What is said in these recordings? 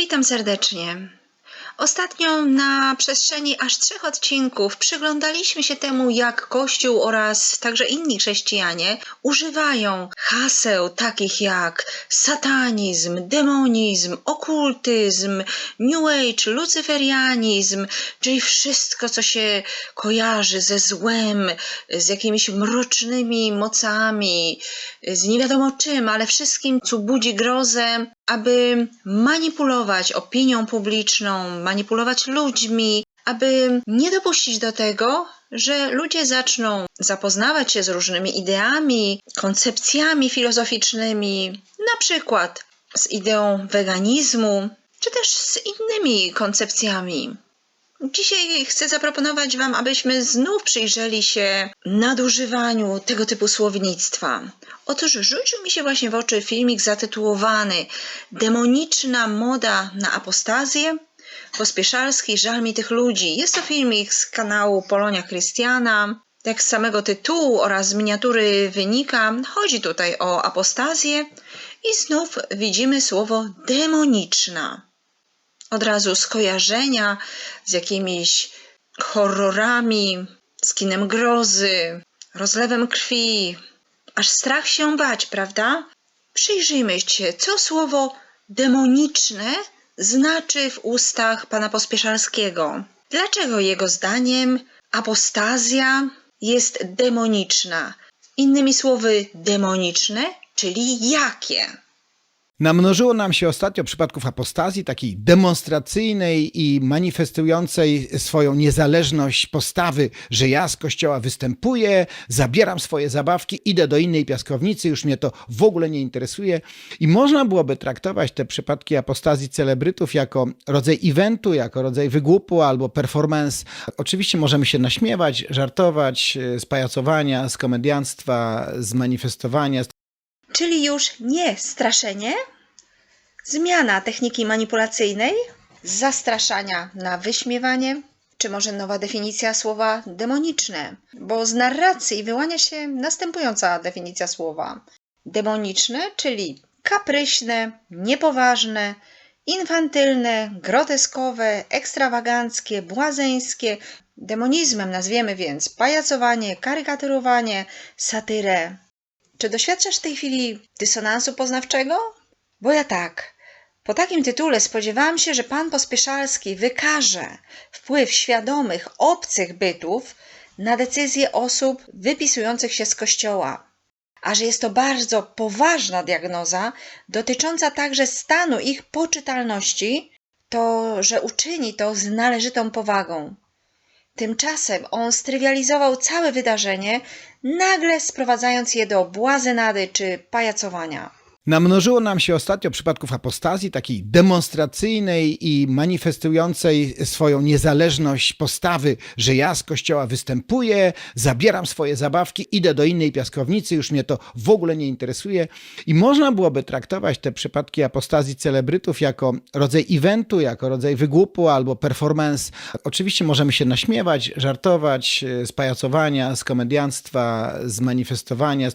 Witam serdecznie. Ostatnio na przestrzeni aż trzech odcinków przyglądaliśmy się temu, jak Kościół oraz także inni chrześcijanie używają haseł takich jak satanizm, demonizm, okultyzm, New Age, lucyferianizm, czyli wszystko, co się kojarzy ze złem, z jakimiś mrocznymi mocami, z nie wiadomo czym, ale wszystkim, co budzi grozę, aby manipulować opinią publiczną, manipulować ludźmi, aby nie dopuścić do tego, że ludzie zaczną zapoznawać się z różnymi ideami, koncepcjami filozoficznymi, na przykład z ideą weganizmu, czy też z innymi koncepcjami. Dzisiaj chcę zaproponować Wam, abyśmy znów przyjrzeli się nadużywaniu tego typu słownictwa. Otóż rzucił mi się właśnie w oczy filmik zatytułowany Demoniczna moda na apostazję. Pospieszalski, żal mi tych ludzi. Jest to filmik z kanału Polonia Krystiana. Jak z samego tytułu oraz miniatury wynika, chodzi tutaj o apostazję i znów widzimy słowo demoniczna od razu skojarzenia z jakimiś horrorami, z kinem grozy, rozlewem krwi. Aż strach się bać, prawda? Przyjrzyjmy się, co słowo demoniczne znaczy w ustach pana Pospieszalskiego. Dlaczego jego zdaniem apostazja jest demoniczna? Innymi słowy, demoniczne, czyli jakie? Namnożyło nam się ostatnio przypadków apostazji, takiej demonstracyjnej i manifestującej swoją niezależność postawy, że ja z kościoła występuję, zabieram swoje zabawki, idę do innej piaskownicy, już mnie to w ogóle nie interesuje. I można byłoby traktować te przypadki apostazji celebrytów jako rodzaj eventu, jako rodzaj wygłupu albo performance. Oczywiście możemy się naśmiewać, żartować z pajacowania, z komedianstwa, z manifestowania, Czyli już nie straszenie, zmiana techniki manipulacyjnej zastraszania na wyśmiewanie, czy może nowa definicja słowa demoniczne, bo z narracji wyłania się następująca definicja słowa. Demoniczne, czyli kapryśne, niepoważne, infantylne, groteskowe, ekstrawaganckie, błazeńskie. Demonizmem nazwiemy więc pajacowanie, karykaturowanie, satyrę, czy doświadczasz w tej chwili dysonansu poznawczego? Bo ja tak. Po takim tytule spodziewałam się, że pan Pospieszalski wykaże wpływ świadomych, obcych bytów na decyzje osób wypisujących się z kościoła, a że jest to bardzo poważna diagnoza dotycząca także stanu ich poczytalności, to że uczyni to z należytą powagą. Tymczasem on strywializował całe wydarzenie, nagle sprowadzając je do błazenady czy pajacowania. Namnożyło nam się ostatnio przypadków apostazji, takiej demonstracyjnej i manifestującej swoją niezależność postawy, że ja z kościoła występuję, zabieram swoje zabawki, idę do innej piaskownicy, już mnie to w ogóle nie interesuje. I można byłoby traktować te przypadki apostazji celebrytów jako rodzaj eventu, jako rodzaj wygłupu albo performance. Oczywiście możemy się naśmiewać, żartować z pajacowania, z komedianstwa, z manifestowania,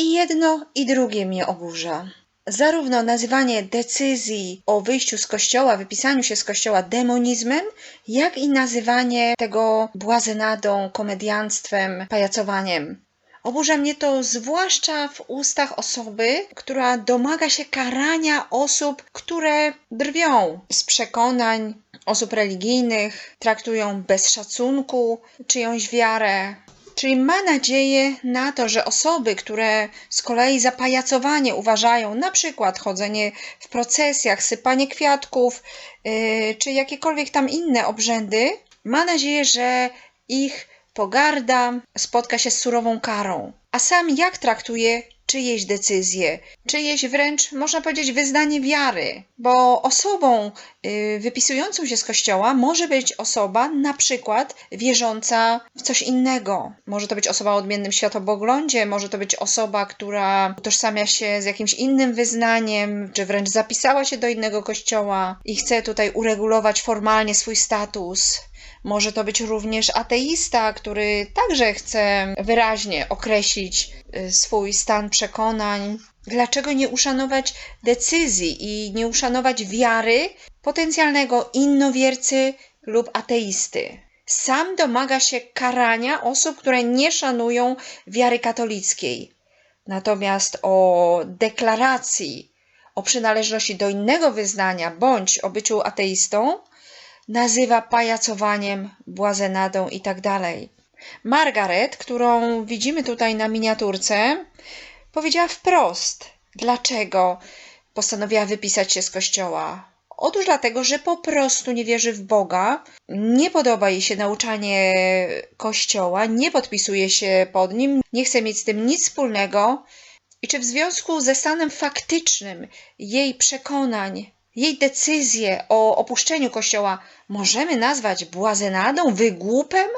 I jedno, i drugie mnie oburza. Zarówno nazywanie decyzji o wyjściu z kościoła, wypisaniu się z kościoła demonizmem, jak i nazywanie tego błazenadą, komedianstwem, pajacowaniem. Oburza mnie to zwłaszcza w ustach osoby, która domaga się karania osób, które drwią z przekonań osób religijnych, traktują bez szacunku czyjąś wiarę, Czyli ma nadzieję na to, że osoby, które z kolei za pajacowanie uważają na przykład chodzenie w procesjach, sypanie kwiatków, yy, czy jakiekolwiek tam inne obrzędy, ma nadzieję, że ich pogarda spotka się z surową karą. A sam jak traktuje czyjeś decyzje, czyjeś wręcz, można powiedzieć, wyznanie wiary, bo osobą y, wypisującą się z kościoła może być osoba na przykład wierząca w coś innego. Może to być osoba o odmiennym światopoglądzie, może to być osoba, która utożsamia się z jakimś innym wyznaniem, czy wręcz zapisała się do innego kościoła i chce tutaj uregulować formalnie swój status. Może to być również ateista, który także chce wyraźnie określić y, swój stan przekonań. Dlaczego nie uszanować decyzji i nie uszanować wiary potencjalnego innowiercy lub ateisty. Sam domaga się karania osób, które nie szanują wiary katolickiej. Natomiast o deklaracji o przynależności do innego wyznania bądź o byciu ateistą nazywa pajacowaniem, błazenadą itd. Margaret, którą widzimy tutaj na miniaturce, powiedziała wprost, dlaczego postanowiła wypisać się z kościoła. Otóż dlatego, że po prostu nie wierzy w Boga, nie podoba jej się nauczanie kościoła, nie podpisuje się pod nim, nie chce mieć z tym nic wspólnego. I czy w związku ze stanem faktycznym jej przekonań, jej decyzję o opuszczeniu kościoła możemy nazwać błazenadą, wygłupem?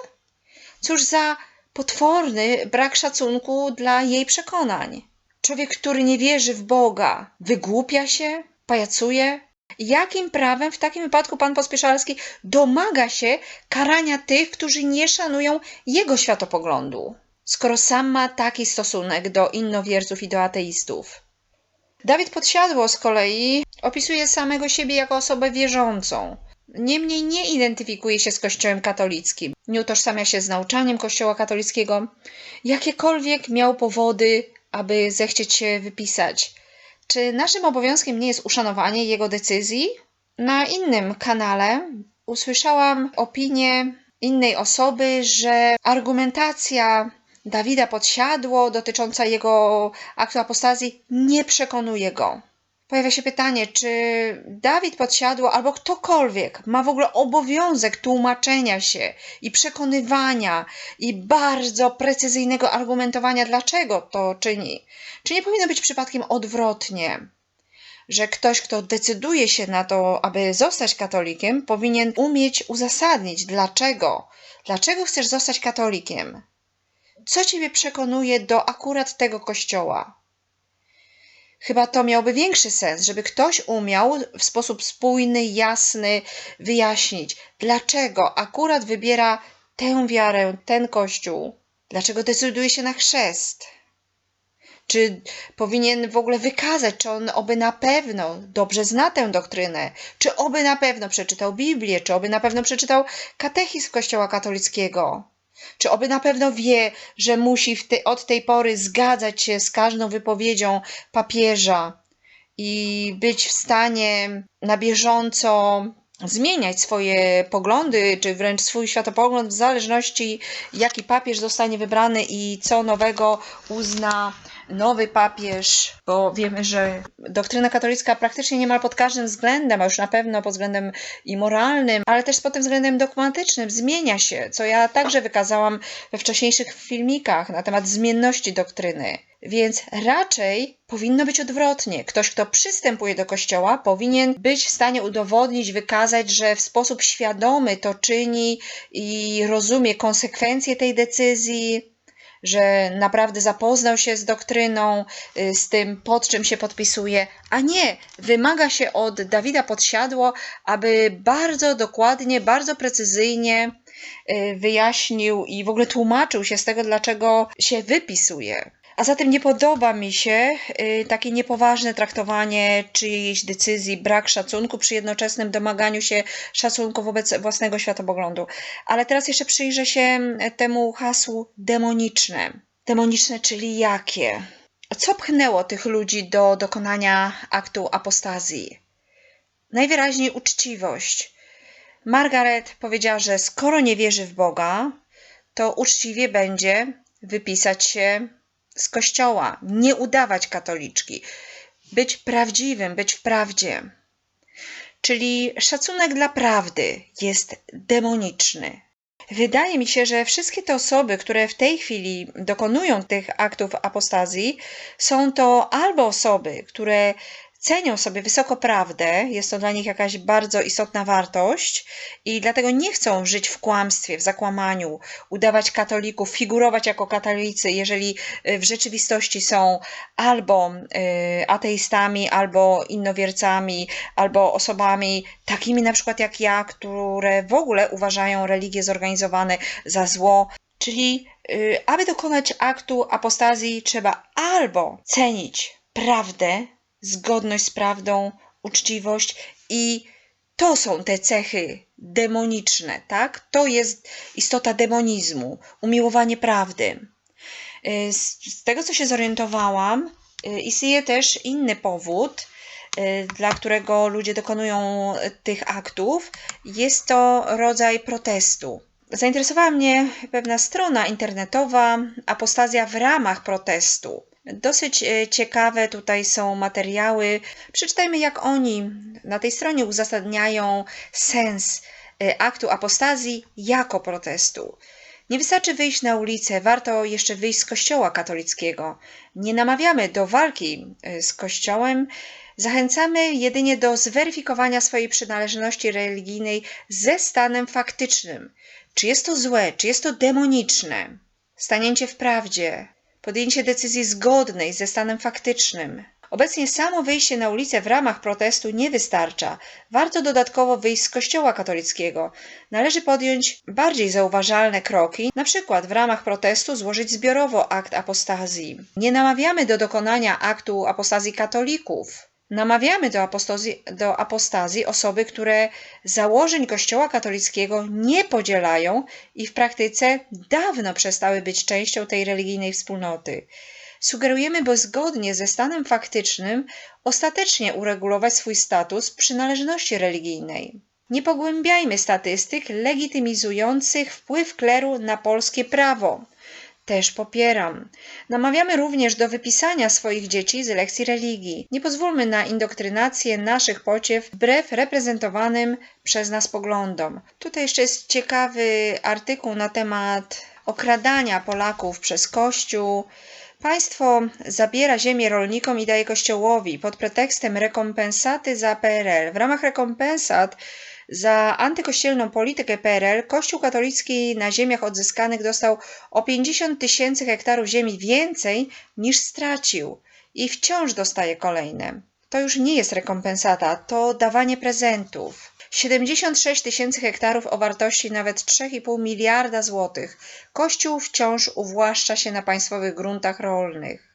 Cóż za potworny brak szacunku dla jej przekonań. Człowiek, który nie wierzy w Boga, wygłupia się, pajacuje. Jakim prawem w takim wypadku pan Pospieszalski domaga się karania tych, którzy nie szanują jego światopoglądu, skoro sam ma taki stosunek do innowierców i do ateistów? Dawid Podsiadło z kolei opisuje samego siebie jako osobę wierzącą. Niemniej nie identyfikuje się z Kościołem katolickim, nie utożsamia się z nauczaniem Kościoła katolickiego. Jakiekolwiek miał powody, aby zechcieć się wypisać. Czy naszym obowiązkiem nie jest uszanowanie jego decyzji? Na innym kanale usłyszałam opinię innej osoby, że argumentacja Dawida Podsiadło dotycząca jego aktu apostazji nie przekonuje go. Pojawia się pytanie, czy Dawid Podsiadło albo ktokolwiek ma w ogóle obowiązek tłumaczenia się i przekonywania i bardzo precyzyjnego argumentowania, dlaczego to czyni. Czy nie powinno być przypadkiem odwrotnie? Że ktoś, kto decyduje się na to, aby zostać katolikiem, powinien umieć uzasadnić, dlaczego. Dlaczego chcesz zostać katolikiem? Co ciebie przekonuje do akurat tego kościoła? Chyba to miałby większy sens, żeby ktoś umiał w sposób spójny, jasny wyjaśnić, dlaczego akurat wybiera tę wiarę, ten kościół, dlaczego decyduje się na chrzest. Czy powinien w ogóle wykazać, czy on oby na pewno dobrze zna tę doktrynę, czy oby na pewno przeczytał Biblię, czy oby na pewno przeczytał katechizm Kościoła katolickiego. Czy oby na pewno wie, że musi te, od tej pory zgadzać się z każdą wypowiedzią papieża i być w stanie na bieżąco zmieniać swoje poglądy, czy wręcz swój światopogląd w zależności, jaki papież zostanie wybrany i co nowego uzna nowy papież, bo wiemy, że doktryna katolicka praktycznie niemal pod każdym względem, a już na pewno pod względem i moralnym, ale też pod tym względem dogmatycznym zmienia się, co ja także wykazałam we wcześniejszych filmikach na temat zmienności doktryny. Więc raczej powinno być odwrotnie. Ktoś, kto przystępuje do kościoła, powinien być w stanie udowodnić, wykazać, że w sposób świadomy to czyni i rozumie konsekwencje tej decyzji, że naprawdę zapoznał się z doktryną, y, z tym, pod czym się podpisuje, a nie wymaga się od Dawida Podsiadło, aby bardzo dokładnie, bardzo precyzyjnie y, wyjaśnił i w ogóle tłumaczył się z tego, dlaczego się wypisuje. A zatem nie podoba mi się y, takie niepoważne traktowanie czyjejś decyzji, brak szacunku przy jednoczesnym domaganiu się szacunku wobec własnego światopoglądu. Ale teraz jeszcze przyjrzę się temu hasłu demoniczne. Demoniczne, czyli jakie? Co pchnęło tych ludzi do dokonania aktu apostazji? Najwyraźniej uczciwość. Margaret powiedziała, że skoro nie wierzy w Boga, to uczciwie będzie wypisać się z kościoła, nie udawać katoliczki, być prawdziwym, być w prawdzie. Czyli szacunek dla prawdy jest demoniczny. Wydaje mi się, że wszystkie te osoby, które w tej chwili dokonują tych aktów apostazji, są to albo osoby, które cenią sobie wysoko prawdę, jest to dla nich jakaś bardzo istotna wartość i dlatego nie chcą żyć w kłamstwie, w zakłamaniu, udawać katolików, figurować jako katolicy, jeżeli y, w rzeczywistości są albo y, ateistami, albo innowiercami, albo osobami takimi na przykład jak ja, które w ogóle uważają religie zorganizowane za zło. Czyli, y, aby dokonać aktu apostazji, trzeba albo cenić prawdę, zgodność z prawdą, uczciwość i To są te cechy demoniczne, tak? To jest istota demonizmu, umiłowanie prawdy. Y, Z, tego, co się zorientowałam, y, istnieje też inny powód, y, dla którego ludzie dokonują tych aktów. Jest to rodzaj protestu. Zainteresowała mnie pewna strona internetowa Apostazja w ramach protestu. Dosyć e, ciekawe tutaj są materiały. Przeczytajmy, jak oni na tej stronie uzasadniają sens e, aktu apostazji jako protestu. Nie wystarczy wyjść na ulicę, warto jeszcze wyjść z Kościoła katolickiego. Nie namawiamy do walki e, z Kościołem, zachęcamy jedynie do zweryfikowania swojej przynależności religijnej ze stanem faktycznym. Czy jest to złe, czy jest to demoniczne? Stanięcie w prawdzie, podjęcie decyzji zgodnej ze stanem faktycznym. Obecnie samo wyjście na ulicę w ramach protestu nie wystarcza. Warto dodatkowo wyjść z Kościoła katolickiego. Należy podjąć bardziej zauważalne kroki, na przykład w ramach protestu złożyć zbiorowo akt apostazji. Nie namawiamy do dokonania aktu apostazji katolików. Namawiamy do do apostazji osoby, które założeń Kościoła katolickiego nie podzielają i w praktyce dawno przestały być częścią tej religijnej wspólnoty. Sugerujemy, by zgodnie ze stanem faktycznym ostatecznie uregulować swój status przynależności religijnej. Nie pogłębiajmy statystyk legitymizujących wpływ kleru na polskie prawo. Też popieram. Namawiamy również do wypisania swoich dzieci z lekcji religii. Nie pozwólmy na indoktrynację naszych pociew wbrew reprezentowanym przez nas poglądom. Tutaj jeszcze jest ciekawy artykuł na temat okradania Polaków przez Kościół. Państwo zabiera ziemię rolnikom i daje Kościołowi pod pretekstem rekompensaty za PRL. W ramach rekompensat za antykościelną politykę PRL Kościół katolicki na ziemiach odzyskanych dostał o 50 tysięcy hektarów ziemi więcej niż stracił i wciąż dostaje kolejne. To już nie jest rekompensata, to dawanie prezentów. 76 tysięcy hektarów o wartości nawet 3,5 miliarda złotych. Kościół wciąż uwłaszcza się na państwowych gruntach rolnych.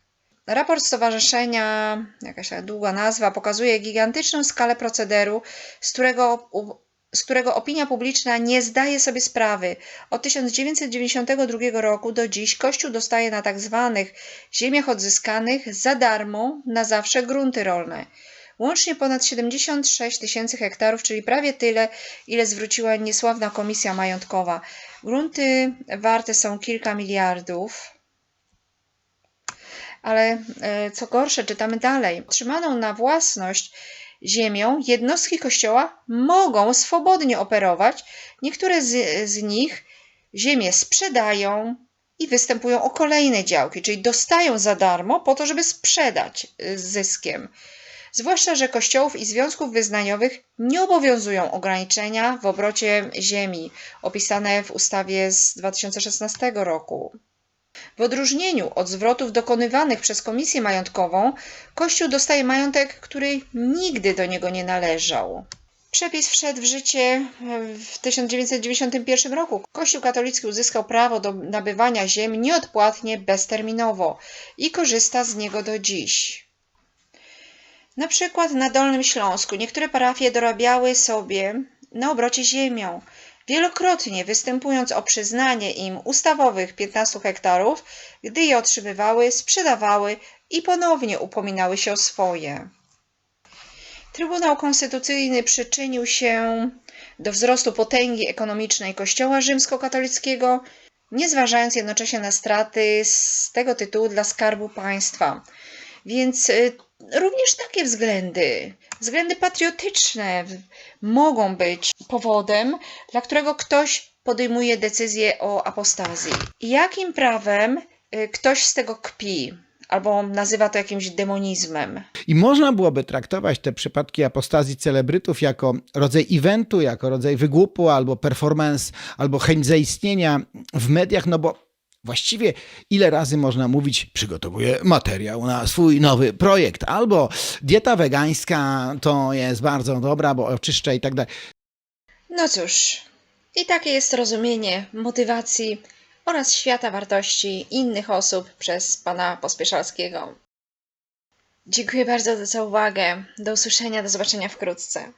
Raport stowarzyszenia, jakaś długa nazwa, pokazuje gigantyczną skalę procederu, z którego, z którego opinia publiczna nie zdaje sobie sprawy. Od 1992 roku do dziś Kościół dostaje na tak zwanych ziemiach odzyskanych za darmo na zawsze grunty rolne. Łącznie ponad 76 tysięcy hektarów, czyli prawie tyle, ile zwróciła niesławna komisja majątkowa. Grunty warte są kilka miliardów. Ale e, co gorsze, czytamy dalej. Otrzymaną na własność ziemią jednostki kościoła mogą swobodnie operować. Niektóre z, z nich ziemię sprzedają i występują o kolejne działki, czyli dostają za darmo po to, żeby sprzedać y, z zyskiem. Zwłaszcza, że kościołów i związków wyznaniowych nie obowiązują ograniczenia w obrocie ziemi, opisane w ustawie z 2016 roku. W odróżnieniu od zwrotów dokonywanych przez komisję majątkową, Kościół dostaje majątek, który nigdy do niego nie należał. Przepis wszedł w życie w 1991 roku. Kościół katolicki uzyskał prawo do nabywania ziem nieodpłatnie, bezterminowo i korzysta z niego do dziś. Na przykład na Dolnym Śląsku niektóre parafie dorabiały sobie na obrocie ziemią, wielokrotnie występując o przyznanie im ustawowych 15 hektarów, gdy je otrzymywały, sprzedawały i ponownie upominały się o swoje. Trybunał Konstytucyjny przyczynił się do wzrostu potęgi ekonomicznej Kościoła rzymskokatolickiego, nie zważając jednocześnie na straty z tego tytułu dla skarbu państwa. Więc y, również takie względy, względy patriotyczne mogą być powodem, dla którego ktoś podejmuje decyzję o apostazji. Jakim prawem y, ktoś z tego kpi albo nazywa to jakimś demonizmem? I można byłoby traktować te przypadki apostazji celebrytów jako rodzaj eventu, jako rodzaj wygłupu, albo performance, albo chęć zaistnienia w mediach, no bo właściwie ile razy można mówić, przygotowuję materiał na swój nowy projekt, albo dieta wegańska to jest bardzo dobra, bo oczyszcza i tak dalej. No cóż, i takie jest rozumienie motywacji oraz świata wartości innych osób przez pana Pospieszalskiego. Dziękuję bardzo za uwagę. Do usłyszenia, do zobaczenia wkrótce.